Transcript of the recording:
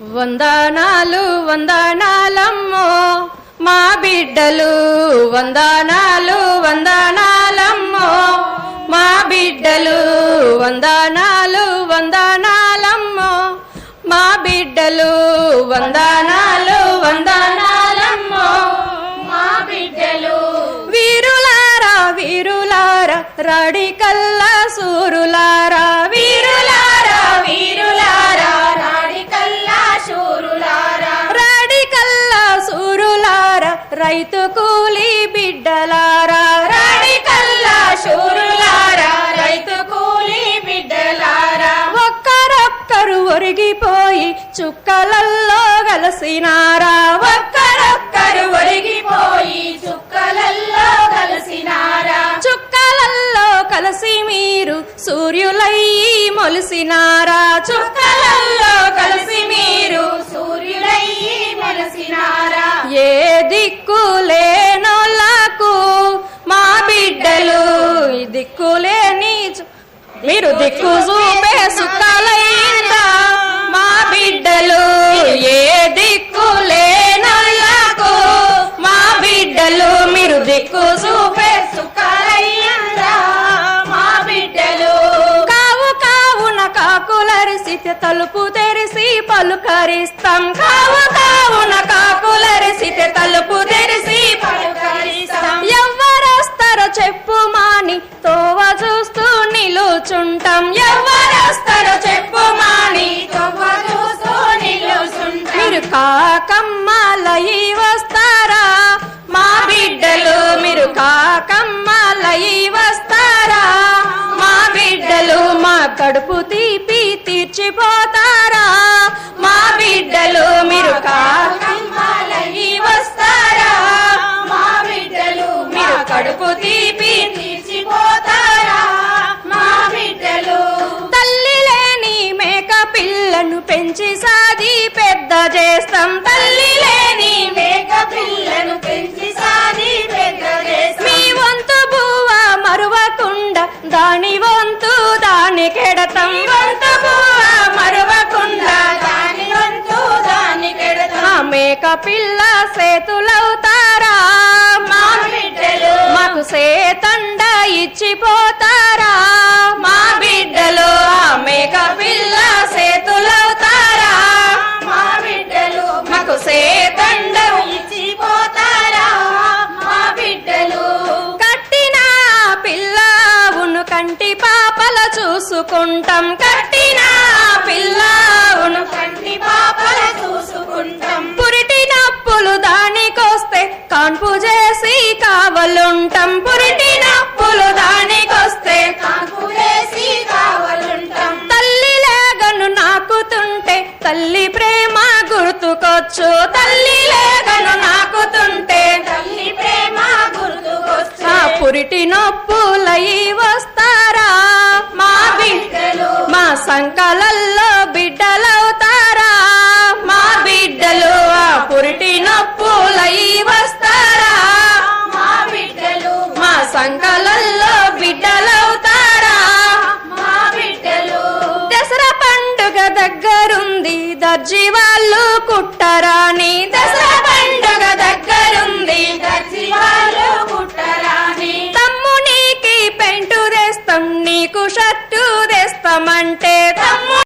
వందనాలు వందనాలమ్మో మా బిడ్డలు వందనాలు వందనాలమ్మో మా బిడ్డలు వందనాలు వందనాలమ్మో మా బిడ్డలు వందనాలు వందనాలమ్మో మా బిడ్డలు. వీరులారా వీరులారా రడికల్లా సూరులారా రైతు కూలి బిడ్డలారా. రాడికల్లా శూరులారా రైతు కూలి బిడ్డలారా. ఒక్కరొక్కరు ఒరిగిపోయి చుక్కలల్లో కలిసినారా ఒక్కరొక్కరు ఒరిగిపోయి చుక్కలల్లో కలిసినారా చుక్కలల్లో కలిసి మీరు సూర్యులయ్యి మొలిసినారా. చుక్కలల్లో మీరు దిక్కు చూపే సుఖాలయ్యిందా మా బిడ్డలు ఏ దిక్కు లేనోళ్ళకు మా బిడ్డలు మీరు దిక్కు చూపే సుఖాలయ్యందా మా బిడ్డలు. కావు కావున కాకులరిసితే తలుపు తెరిసి పలుకరిస్తాం. కావు నిలుచుంటాం ఎవ్వరొస్తారో చెప్పు మాని మీరు కాకమ్మలయి వస్తారా? మా బిడ్డలు మీరు కాకమ్మలయి వస్తారా? మా బిడ్డలు మా కడుపు తీపి తీర్చిపోతారా? మా బిడ్డలు మీరు కాకమ్మలయి వస్తారా? మా బిడ్డలు మీరు కడుపు తీ పిల్లను పెంచి సాది పెద్ద చేస్తాం. తల్లి లేని మేక పిల్లను పెంచి సాది పెద్ద చేస్తాం. మీ వంతు బువ్వ మరువకుండా దాని వంతు దాని కెడతాం. వంతు బువ్వ మరువకుండా దాని వంతు దాని కెడతాం. ఆ మేక పిల్ల సేతులవుతారా? మా మా బిడ్డలు. మాకు సేతండ ఇచ్చిపోతారా? కంటి పాపల చూసుకుంటాం. కట్టిన పిల్లవును కంటి పాపల చూసుకుంటాం. పురిటినప్పులు దానికొస్తే కాన్పు చేసి కావలుంటాం. పురిటినప్పులు దానికొస్తే కాన్పు చేసి కావలుంటాం. తల్లి లేగను నాకుతుంటే తల్లి ప్రేమ గుర్తుకొచ్చు. తల్లి లేగను నాకుతుంటే తల్లి ప్రేమ గుర్తుకొచ్చు. మా పురిటి నొప్పులయి వస్తారా సంకలల్లో బిడ్డలవుతారా? మా బిడ్డలు ఆ పురిటి నొప్పులై వస్తారా? మా బిడ్డలు మా సంకలల్లో బిడ్డలవుతారా? మా బిడ్డలు దసరా పండుగ దగ్గరుంది దర్జీ వాళ్ళు కుట్టరాని దసరా పండుగ దగ్గరుంది. దర్జీ వాళ్ళు కుట్టరాని తమ్మునికి పెంటు తెస్తాం నీకు షర్టు తెస్తామంటే